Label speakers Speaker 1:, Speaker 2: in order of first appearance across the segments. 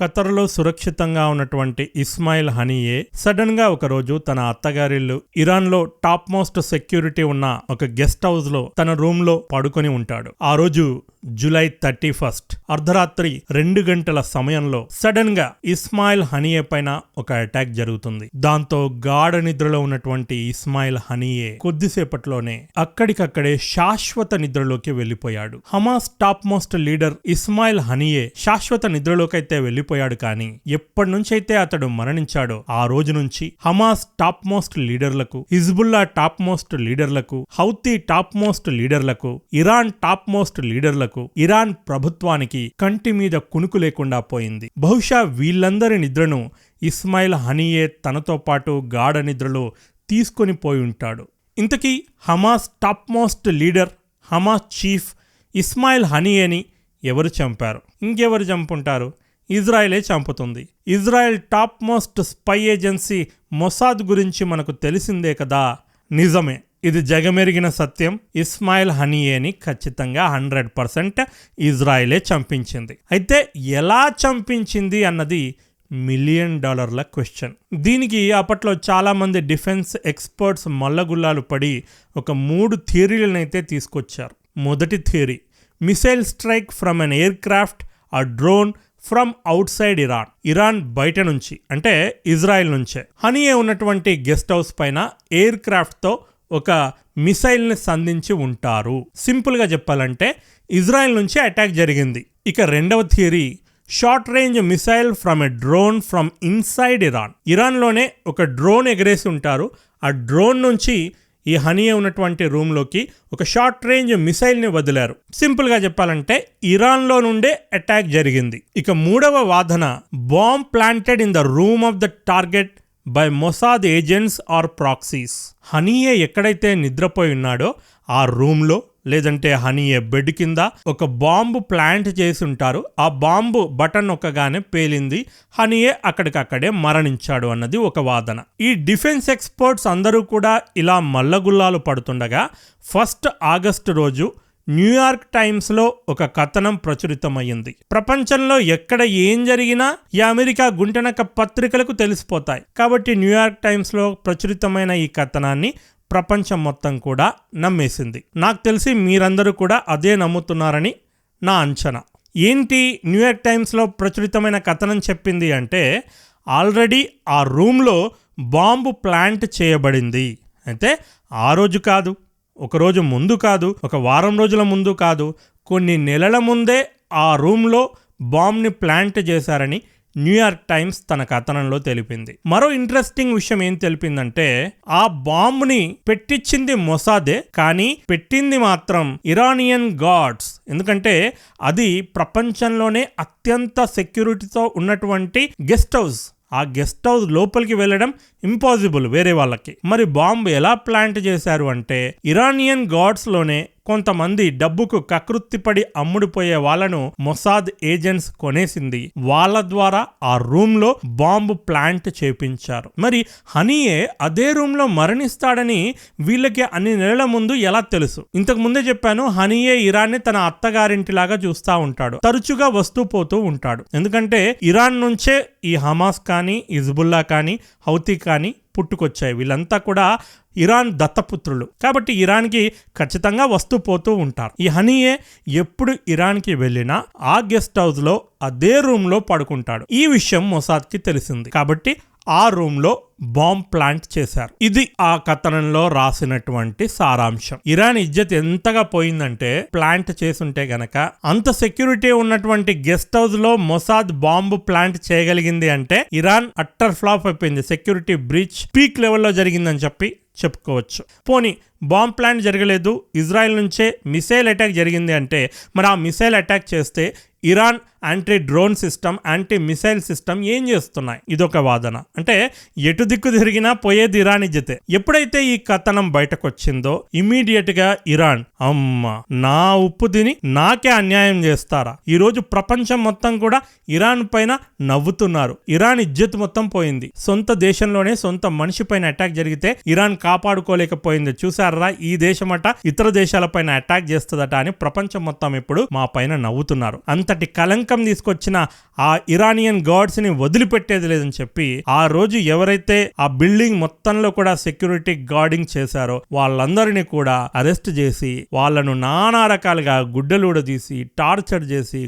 Speaker 1: ఖతర్లో సురక్షితంగా ఉన్నటువంటి ఇస్మాయిల్ హనీయే సడన్గా ఒక రోజు తన అత్తగారిల్లు ఇరాన్లో టాప్ మోస్ట్ సెక్యూరిటీ ఉన్న ఒక గెస్ట్ హౌస్లో తన రూమ్లో పడుకొని ఉంటాడు. ఆ రోజు జూలై థర్టీ ఫస్ట్ అర్ధరాత్రి రెండు గంటల సమయంలో సడన్గా ఇస్మాయిల్ హనీయే పైన ఒక అటాక్ జరుగుతుంది. దాంతో గాఢ నిద్రలో ఉన్నటువంటి ఇస్మాయిల్ హనీయే కొద్దిసేపట్లోనే అక్కడికక్కడే శాశ్వత నిద్రలోకి వెళ్ళిపోయాడు Hamas top most leader Ismail Haniyeh శాశ్వత నిద్రలోకైతే వెళ్ళిపోయాడు కానీ ఎప్పటి నుంచైతే అతడు మరణించాడో ఆ రోజు నుంచి హమాస్ టాప్ మోస్ట్ లీడర్లకు హిజ్బుల్లా టాప్ మోస్ట్ లీడర్లకు హౌతీ టాప్ మోస్ట్ లీడర్లకు ఇరాన్ టాప్ మోస్ట్ లీడర్లకు ఇరాన్ ప్రభుత్వానికి కంటి మీద కునుకు లేకుండా పోయింది. బహుశా వీళ్ళందరి నిద్రను ఇస్మాయిల్ హనీయే తనతో పాటు గాఢ నిద్రలో తీసుకొని పోయి ఉంటాడు. ఇంతకీ Hamas top most leader Hamas chief Ismail హనీయేని ఎవరు చంపారు? ఇంకెవరు చంపుంటారు? ఇజ్రాయెలే చంపుతుంది. Israel top most spy agency Mossad గురించి మనకు తెలిసిందే కదా. నిజమే ఇది జగమెరిగిన సత్యం. ఇస్మాయిల్ హనీయేని ఖచ్చితంగా హండ్రెడ్ పర్సెంట్ ఇజ్రాయెలే చంపించింది. అయితే ఎలా చంపించింది అన్నది మిలియన్ డాలర్ల క్వశ్చన్. దీనికి అప్పట్లో చాలామంది డిఫెన్స్ ఎక్స్పర్ట్స్ మల్లగుల్లాలు పడి ఒక మూడు థియరీలనైతే తీసుకొచ్చారు. మొదటి theory missile strike from an aircraft ఆ drone from outside Iran. Iran బయట నుంచి అంటే ఇజ్రాయెల్ నుంచే. హనీయే ఉన్నటువంటి గెస్ట్ హౌస్ పైన ఎయిర్ క్రాఫ్ట్తో ఒక మిసైల్ని సంధించి ఉంటారు. సింపుల్గా చెప్పాలంటే ఇజ్రాయెల్ నుంచి అటాక్ జరిగింది. ఇక రెండవ theory short range missile from a drone from inside Iran. ఇరాన్లోనే ఒక డ్రోన్ ఎగరేసి ఉంటారు. ఆ డ్రోన్ నుంచి ఈ హనీయే ఉన్నటువంటి రూమ్లోకి ఒక షార్ట్ రేంజ్ మిసైల్ని వదిలారు. సింపుల్గా చెప్పాలంటే ఇరాన్లో నుండే అటాక్ జరిగింది. ఇక మూడవ వాదన bomb planted in the room of the target by Mossad agents or proxies. Haniyeh ఎక్కడైతే నిద్రపోయి ఉన్నాడో ఆ రూమ్లో లేదంటే హనీయే బెడ్ కింద ఒక బాంబు ప్లాంట్ చేసి ఉంటారు. ఆ బాంబు బటన్ ఒక్కగానే పేలింది. హనీయే అక్కడికక్కడే మరణించాడు అన్నది ఒక వాదన. ఈ డిఫెన్స్ ఎక్స్పర్ట్స్ అందరూ కూడా ఇలా మల్లగుల్లాలు పడుతుండగా ఫస్ట్ ఆగస్టు రోజు న్యూయార్క్ టైమ్స్లో ఒక కథనం ప్రచురితమయ్యింది. ప్రపంచంలో ఎక్కడ ఏం జరిగినా ఈ అమెరికా గుంటనక పత్రికలకు తెలిసిపోతాయి. కాబట్టి న్యూయార్క్ టైమ్స్లో ప్రచురితమైన ఈ కథనాన్ని ప్రపంచం మొత్తం కూడా నమ్మేసింది. నాకు తెలిసి మీరందరూ కూడా అదే నమ్ముతున్నారని నా అంచనా. ఏంటి న్యూయార్క్ టైమ్స్లో ప్రచురితమైన కథనం చెప్పింది అంటే ఆల్రెడీ ఆ రూమ్లో బాంబు ప్లాంట్ చేయబడింది. అయితే ఆ రోజు కాదు ఒక రోజు ముందు కాదు ఒక వారం రోజుల ముందు కాదు కొన్ని నెలల ముందే ఆ రూమ్లో బాంబ్ని ప్లాంట్ చేశారని న్యూయార్క్ టైమ్స్ తన కథనంలో తెలిపింది. మరో ఇంట్రెస్టింగ్ విషయం ఏం తెలిపిందంటే ఆ బాంబుని పెట్టించింది మొసాదే కానీ పెట్టింది మాత్రం ఇరానియన్ గాడ్స్. ఎందుకంటే అది ప్రపంచంలోనే అత్యంత సెక్యూరిటీతో ఉన్నటువంటి గెస్ట్ హౌస్. ఆ గెస్ట్ హౌస్ లోపలికి వెళ్ళడం ఇంపాసిబుల్ వేరే వాళ్ళకి. మరి బాంబు ఎలా ప్లాంట్ చేశారు అంటే ఇరానియన్ గాడ్స్లోనే కొంతమంది డబ్బుకు కకృత్తిపడి అమ్ముడుపోయే వాళ్ళను మొసాద్ ఏజెంట్స్ కొనేసింది. వాళ్ళ ద్వారా ఆ రూమ్లో బాంబు ప్లాంట్ చేపించారు. మరి హనీయే అదే రూమ్లో మరణిస్తాడని వీళ్ళకి అన్ని నెలల ముందు ఎలా తెలుసు? ఇంతకు ముందే చెప్పాను హనీయే ఇరాన్ని తన అత్తగారింటిలాగా చూస్తూ ఉంటాడు. తరచుగా వస్తూ పోతూ ఉంటాడు. ఎందుకంటే ఇరాన్ నుంచే ఈ హమాస్ కానీ ఇజ్బుల్లా కానీ హౌతీ కానీ పుట్టుకొచ్చాయి. వీళ్ళంతా కూడా ఇరాన్ దత్తపుత్రులు. కాబట్టి ఇరాన్కి ఖచ్చితంగా వస్తూ పోతూ ఉంటారు. ఈ హనీయే ఎప్పుడు ఇరాన్కి వెళ్ళినా ఆ గెస్ట్ హౌస్లో అదే రూమ్లో పడుకుంటాడు. ఈ విషయం మొసాద్కి తెలిసింది. కాబట్టి ఆ రూమ్లో బాంబ్ ప్లాంట్ చేశారు. ఇది ఆ కథనంలో రాసినటువంటి సారాంశం. ఇరాన్ ఇజ్జత్ ఎంతగా పోయిందంటే ప్లాంట్ చేసుంటే గనక అంత సెక్యూరిటీ ఉన్నటువంటి గెస్ట్ హౌస్లో మొసాద్ బాంబు ప్లాంట్ చేయగలిగింది అంటే ఇరాన్ అట్టర్ ఫ్లాప్ అయిపోయింది. సెక్యూరిటీ బ్రీచ్ పీక్ లెవెల్లో జరిగిందని చెప్పి చెప్పుకోవచ్చు. పోనీ బాంబ్ ప్లాంట్ జరగలేదు. ఇజ్రాయెల్ నుంచే మిసైల్ అటాక్ జరిగింది అంటే మరి ఆ మిసైల్ అటాక్ చేస్తే Iran anti drone system anti missile system ఏం చేస్తున్నాయి? ఇదొక వాదన. అంటే ఎటు దిక్కు తిరిగినా పోయేది ఇరాన్ ఇజ్జతే. ఎప్పుడైతే ఈ కథనం బయటకు వచ్చిందో ఇమీడియట్గా ఇరాన్ అమ్మ నా ఉప్పు తిని నాకే అన్యాయం చేస్తారా? ఈరోజు ప్రపంచం మొత్తం కూడా ఇరాన్ పైన నవ్వుతున్నారు. ఇరాన్ ఇజ్జత్ మొత్తం పోయింది. సొంత దేశంలోనే సొంత మనిషి పైన అటాక్ జరిగితే ఇరాన్ కాపాడుకోలేకపోయింది. చూసారా చూసారా ఈ దేశమట ఇతర దేశాలపైన అటాక్ చేస్తుందట అని ప్రపంచం మొత్తం ఇప్పుడు మా పైన నవ్వుతున్నారు. అంతటి కలంకం తీసుకొచ్చిన ఆ ఇరానియన్ గాడ్స్ని వదిలిపెట్టేది లేదని చెప్పి ఆ రోజు ఎవరైతే ఆ బిల్డింగ్ మొత్తంలో కూడా సెక్యూరిటీ గార్డింగ్ చేశారో వాళ్ళందరినీ కూడా అరెస్ట్ చేసి వాళ్ళను నానా రకాలుగా గుడ్డలూడదీసి టార్చర్ చేసి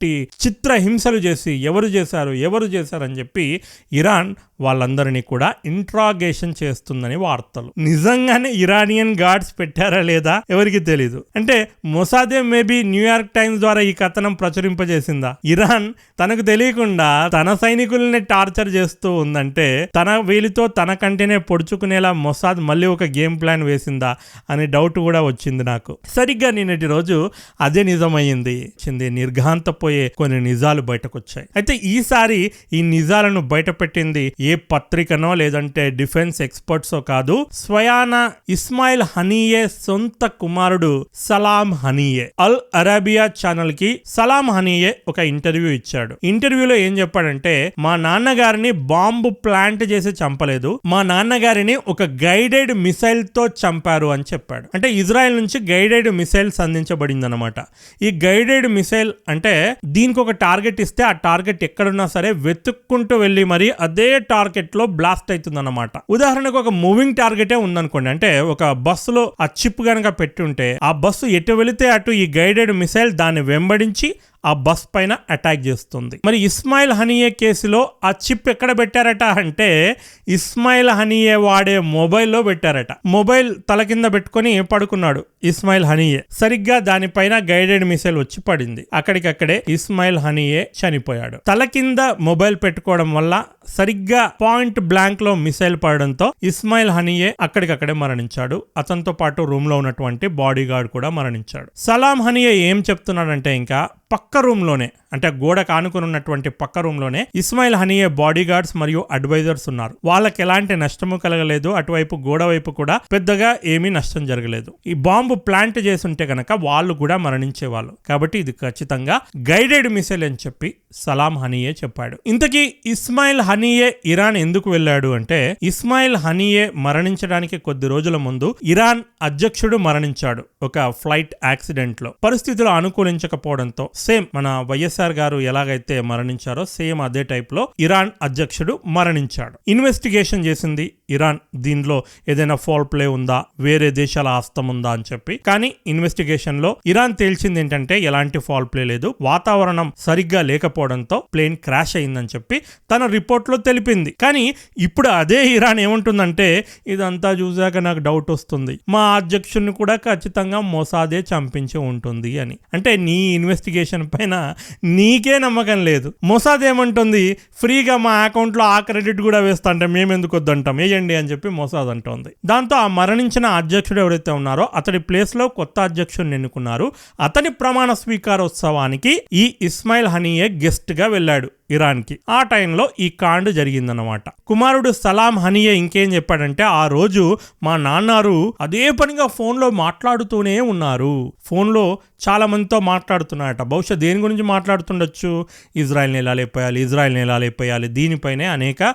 Speaker 1: కొట్టి చిత్ర హింసలు చేసి ఎవరు చేశారు ఎవరు చేశారని చెప్పి ఇరాన్ వాళ్ళందరినీ కూడా ఇంట్రాగేషన్ చేస్తుందని వార్తలు. నిజంగానే ఇరానియన్ గార్డ్స్ పెట్టారా లేదా ఎవరికి తెలీదు. అంటే మొసాదే మేబీ న్యూయార్క్ టైమ్స్ ద్వారా ఈ కథనం ప్రచురింపజేసిందా? ఇరాన్ తనకు తెలియకుండా తన సైనికుల్ని టార్చర్ చేస్తూ ఉందంటే తన వీలితో తన కంటేనే పొడుచుకునేలా మొసాద్ మళ్ళీ ఒక గేమ్ ప్లాన్ వేసిందా అనే డౌట్ కూడా వచ్చింది నాకు. సరిగ్గా నిన్నటి రోజు అదే నిజమైంది వచ్చింది నిర్ఘాంతపోయే కొన్ని నిజాలు బయటకొచ్చాయి. అయితే ఈసారి ఈ నిజాలను బయటపెట్టింది ఏ పత్రికనో లేదంటే డిఫెన్స్ ఎక్స్పర్ట్సో కాదు స్వయాన ఇస్మాయిల్ హనీయే సొంత కుమారుడు సలాం హనీయే. అల్ అరేబియా ఛానల్కి సలాం హనీయే ఒక ఇంటర్వ్యూ ఇచ్చాడు. ఇంటర్వ్యూలో ఏం చెప్పాడంటే మా నాన్నగారిని బాంబు ప్లాంట్ చేసి చంపలేదు మా నాన్నగారిని ఒక గైడెడ్ మిసైల్తో చంపారు అని చెప్పాడు. అంటే ఇజ్రాయెల్ నుంచి గైడెడ్ మిసైల్స్ అందించబడింది అనమాట ఈ గైడెడ్ మిసైల్ అంటే దీనికి ఒక టార్గెట్ ఇస్తే ఆ టార్గెట్ ఎక్కడున్నా సరే వెతుక్కుంటూ వెళ్ళి మరి అదే టార్గెట్లో బ్లాస్ట్ అవుతుంది అనమాట ఉదాహరణకు ఒక మూవింగ్ టార్గెటే ఉందనుకోండి. అంటే ఒక బస్సులో ఆ చిప్ గనక పెట్టుంటే ఆ బస్సు ఎటు వెళితే అటు ఈ గైడెడ్ మిసైల్ దాన్ని వెంబడించి ఆ బస్ పైన అటాక్ చేస్తుంది. మరి ఇస్మాయిల్ హనీయే కేసులో ఆ చిప్ ఎక్కడ పెట్టారట అంటే ఇస్మాయిల్ హనీయే వాడే మొబైల్లో పెట్టారట. మొబైల్ తల కింద పెట్టుకొని పడుకున్నాడు ఇస్మాయిల్ హనీయే. సరిగ్గా దానిపైన గైడెడ్ మిసైల్ వచ్చి పడింది. అక్కడికక్కడే ఇస్మాయిల్ హనీయే చనిపోయాడు. తల కింద మొబైల్ పెట్టుకోవడం వల్ల సరిగ్గా పాయింట్ బ్లాంక్లో మిసైల్ పడడంతో ఇస్మాయిల్ హనీయే అక్కడికక్కడే మరణించాడు. అతనితో పాటు రూమ్లో ఉన్నటువంటి బాడీ గార్డ్ కూడా మరణించాడు. సలాం హనీయే ఏం చెప్తున్నాడంటే ఇంకా పక్క రూమ్లోనే అంటే గోడకు ఆనుకుని ఉన్నటువంటి పక్క రూమ్లోనే ఇస్మాయిల్ హనీయే బాడీ గార్డ్స్ మరియు అడ్వైజర్స్ ఉన్నారు. వాళ్ళకి ఎలాంటి నష్టము కలగలేదు. అటువైపు గోడ వైపు కూడా పెద్దగా ఏమీ నష్టం జరగలేదు. ఈ బాంబు ప్లాంట్ చేసుంటే కనుక వాళ్ళు కూడా మరణించేవాళ్ళు. కాబట్టి ఇది ఖచ్చితంగా గైడెడ్ మిసైల్ అని చెప్పి సలాం హనీయే చెప్పాడు. ఇంతకీ ఇస్మాయిల్ హనీయే ఇరాన్ ఎందుకు వెళ్ళాడు అంటే ఇస్మాయిల్ హనీయే మరణించడానికి కొద్ది రోజుల ముందు ఇరాన్ అధ్యక్షుడు మరణించాడు ఒక ఫ్లైట్ యాక్సిడెంట్లో. పరిస్థితులు అనుకూలించకపోవడంతో సేమ్ మన వైఎస్ఆర్ గారు ఎలాగైతే మరణించారో సేమ్ అదే టైప్లో ఇరాన్ అధ్యక్షుడు మరణించాడు. ఇన్వెస్టిగేషన్ చేసింది ఇరాన్. దీనిలో ఏదైనా ఫాల్ ప్లే ఉందా? వేరే దేశాల ఆస్తం ఉందా అని చెప్పి. కానీ ఇన్వెస్టిగేషన్లో ఇరాన్ తేల్చింది ఏంటంటే ఎలాంటి ఫాల్ ప్లే లేదు. వాతావరణం సరిగ్గా లేకపోవడంతో ప్లేన్ క్రాష్ అయిందని చెప్పి తన రిపోర్ట్లో తెలిపింది. కానీ ఇప్పుడు అదే ఇరాన్ ఏముంటుందంటే ఇదంతా చూశాక నాకు డౌట్ వస్తుంది. మా అధ్యక్షుడిని కూడా ఖచ్చితంగా మోసాదే చంపించి ఉంటుంది అని. అంటే నీ ఇన్వెస్టిగేషన్ పైన నీకే నమ్మకం లేదు. మొసాద్ ఏమంటుంది? ఫ్రీగా మా అకౌంట్లో ఆ క్రెడిట్ కూడా వేస్తా అంటే మేము ఎందుకు వద్దంటాం వేయండి అని చెప్పి మొసాద్ అంటోంది. దాంతో ఆ మరణించిన అధ్యక్షుడు ఎవరైతే ఉన్నారో అతడి ప్లేస్లో కొత్త అధ్యక్షుడిని ఎన్నుకున్నారు. అతని ప్రమాణ స్వీకారోత్సవానికి ఈ ఇస్మాయిల్ హనీయే గెస్ట్గా వెళ్ళాడు. ఇరాన్కి. ఆ టైంలో ఈ కాండ్ జరిగిందన్నమాట. కుమారుడు సలాం హనీయే ఇంకేం చెప్పాడంటే ఆ రోజు మా నాన్నారు అదే పనిగా ఫోన్లో మాట్లాడుతూనే ఉన్నారు. ఫోన్లో చాలా మందితో మాట్లాడుతున్నారట. బహుశా దేని గురించి మాట్లాడుతుండొచ్చు? ఇజ్రాయెల్ని ఎలా లేపేయాలి ఇజ్రాయెల్ని ఎలా లేపేయాలి దీనిపైనే అనేక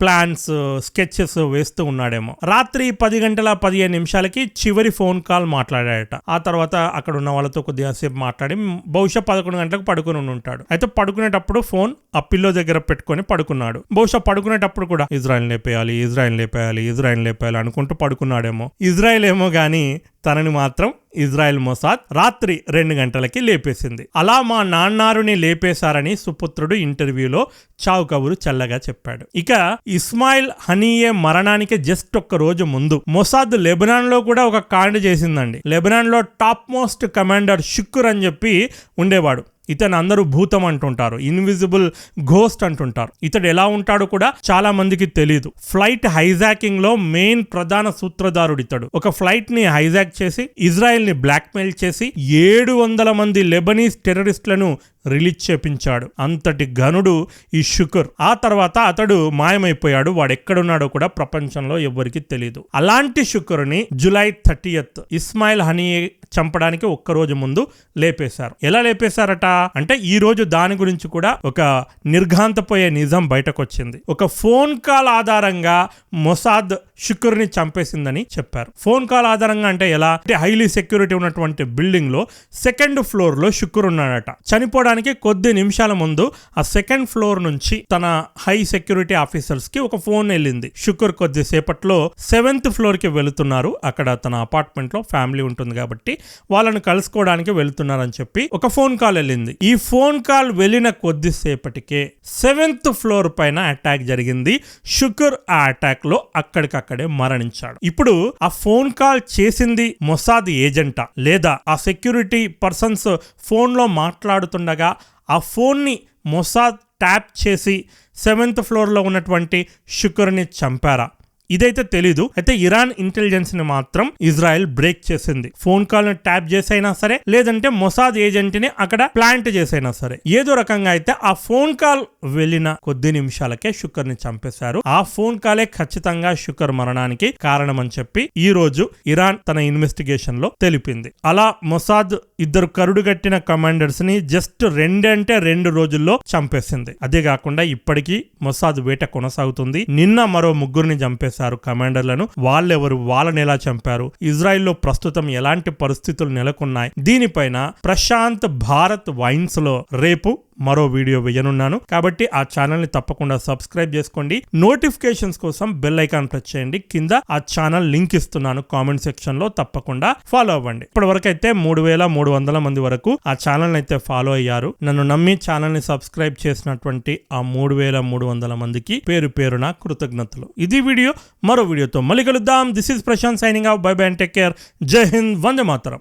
Speaker 1: ప్లాన్స్ స్కెచెస్ వేస్తూ ఉన్నాడేమో. రాత్రి పది గంటల పదిహేను నిమిషాలకి చివరి ఫోన్ కాల్ మాట్లాడాడట. ఆ తర్వాత అక్కడ ఉన్న వాళ్ళతో కొద్దిగా సేపు మాట్లాడి బహుశా పదకొండు గంటలకు పడుకుని ఉంటాడు అయితే పడుకునేటప్పుడు ఫోన్ ఆ పిల్లో దగ్గర పెట్టుకొని పడుకున్నాడు. బహుశా పడుకునేటప్పుడు కూడా ఇజ్రాయెల్ లేపేయాలి ఇజ్రాయెల్ లేపేయాలి ఇజ్రాయెల్ లేపేయాలి అనుకుంటూ పడుకున్నాడేమో. ఇజ్రాయెల్ ఏమో గానీ తనని మాత్రం ఇజ్రాయెల్ మొసాద్ రాత్రి రెండు గంటలకి లేపేసింది. అలా మా నాన్నారుని లేపేశారని సుపుత్రుడు ఇంటర్వ్యూలో చావు కబురు చల్లగా చెప్పాడు. ఇక ఇస్మాయిల్ హనీయే మరణానికి జస్ట్ ఒక్క రోజు ముందు మొసాద్ లెబనాన్లో కూడా ఒక కాండ్ చేసిందండి. లెబనాన్లో టాప్ మోస్ట్ కమాండర్ షుక్కుర్ అని చెప్పి ఉండేవాడు. ఇతను అందరూ భూతం అంటుంటారు ఇన్విజిబుల్ ఘోస్ట్ అంటుంటారు. ఇతడు ఎలా ఉంటాడో కూడా చాలా మందికి తెలియదు ఫ్లైట్ హైజాకింగ్లో మెయిన్ ప్రధాన సూత్రధారుడు ఇతడు. ఒక ఫ్లైట్ని హైజాక్ చేసి ఇజ్రాయెల్ని బ్లాక్మెయిల్ చేసి ఏడు వందల మంది లెబనీస్ టెర్రరిస్టులను రిలీజ్ చేపించాడు. అంతటి ఘనుడు ఈ షుకర్ ఆ తర్వాత అతడు మాయమైపోయాడు. వాడు ఎక్కడున్నాడో కూడా ప్రపంచంలో ఎవరికి తెలియదు అలాంటి షుకర్ని జులై థర్టీయత్ ఇస్మాయిల్ హనీ చంపడానికి ఒక్క రోజు ముందు లేపేశారు. ఎలా లేపేశారట? అంటే ఈ రోజు దాని గురించి కూడా ఒక నిర్ఘాంతపోయే నిజం బయటకు వచ్చింది ఒక ఫోన్ కాల్ ఆధారంగా మొసాద్ షుకర్ చంపేసిందని చెప్పారు. ఫోన్ కాల్ ఆధారంగా అంటే ఎలా? అంటే హైలీ సెక్యూరిటీ ఉన్నటువంటి బిల్డింగ్లో సెకండ్ ఫ్లోర్లో షుకర్ ఉన్నాడట చనిపోవడానికి కొద్ది నిమిషాల ముందు ఆ సెకండ్ ఫ్లోర్ నుంచి తన హై సెక్యూరిటీ ఆఫీసర్స్కి ఒక ఫోన్ వెళ్ళింది. శుక్ర్ కొద్దిసేపట్లో సెవెంత్ ఫ్లోర్కి వెళుతున్నారు. అక్కడ తన అపార్ట్మెంట్లో ఫ్యామిలీ ఉంటుంది కాబట్టి వాళ్ళని కలుసుకోవడానికి వెళుతున్నారని చెప్పి ఒక ఫోన్ కాల్ వెళ్ళింది. ఈ ఫోన్ కాల్ వెళ్ళిన కొద్దిసేపటికే సెవెంత్ ఫ్లోర్ పైన అటాక్ జరిగింది. షుకర్ ఆ అటాక్లో అక్కడికక్కడే మరణించాడు. ఇప్పుడు ఆ ఫోన్ కాల్ చేసింది మొసాద్ ఏజెంటా లేదా ఆ సెక్యూరిటీ పర్సన్స్ ఫోన్లో మాట్లాడుతుండగా ఆ ఫోన్ని మొసాద్ ట్యాప్ చేసి సెవెంత్ ఫ్లోర్లో ఉన్నటువంటి శుక్రుని చంపారా? ఇదైతే తెలీదు. అయితే ఇరాన్ ఇంటెలిజెన్స్ని మాత్రం ఇజ్రాయెల్ బ్రేక్ చేసింది. ఫోన్ కాల్ని ట్యాప్ చేసైనా సరే లేదంటే మొసాద్ ఏజెంట్ని అక్కడ ప్లాంట్ చేసైనా సరే. ఏదో రకంగా అయితే ఆ ఫోన్ కాల్ వెళ్ళిన కొద్ది నిమిషాలకే షుకర్ని చంపేశారు. ఆ ఫోన్ కాలే ఖచ్చితంగా షుకర్ మరణానికి కారణం అని చెప్పి ఈ రోజు ఇరాన్ తన ఇన్వెస్టిగేషన్లో తెలిపింది. అలా మొసాద్ ఇద్దరు కరుడుగట్టిన కమాండర్స్ని జస్ట్ రెండంటే రెండు రోజుల్లో చంపేసింది. అదే కాకుండా ఇప్పటికీ మొసాద్ వేట కొనసాగుతుంది. నిన్న మరో ముగ్గురిని చంపేశారు. కమాండర్లను. వాళ్ళెవరు? వాళ్ళని ఎలా చంపారు? ఇజ్రాయెల్లో ప్రస్తుతం ఎలాంటి పరిస్థితులు నెలకొన్నాయి? దీనిపైన ప్రశాంత్ భారత్ వైన్స్లో రేపు మరో వీడియో వేయనున్నాను. కాబట్టి ఆ ఛానల్ని తప్పకుండా సబ్స్క్రైబ్ చేసుకోండి. నోటిఫికేషన్స్ కోసం బెల్ ఐకాన్ ప్రెస్ చేయండి. కింద ఆ ఛానల్ లింక్ ఇస్తున్నాను కామెంట్ సెక్షన్లో తప్పకుండా ఫాలో అవ్వండి. ఇప్పటి వరకు అయితే మూడు వేల మూడు వందల మంది వరకు ఆ ఛానల్ అయితే ఫాలో అయ్యారు. నన్ను నమ్మి ఛానల్ని సబ్స్క్రైబ్ చేసినటువంటి ఆ మూడు వేల మూడు వందల మందికి పేరు పేరున కృతజ్ఞతలు. ఇది వీడియో. మరో వీడియోతో మళ్ళీ కలుద్దాం. This is Prashant signing off. Bye bye and take care. జై హింద్. వందే మాతరం.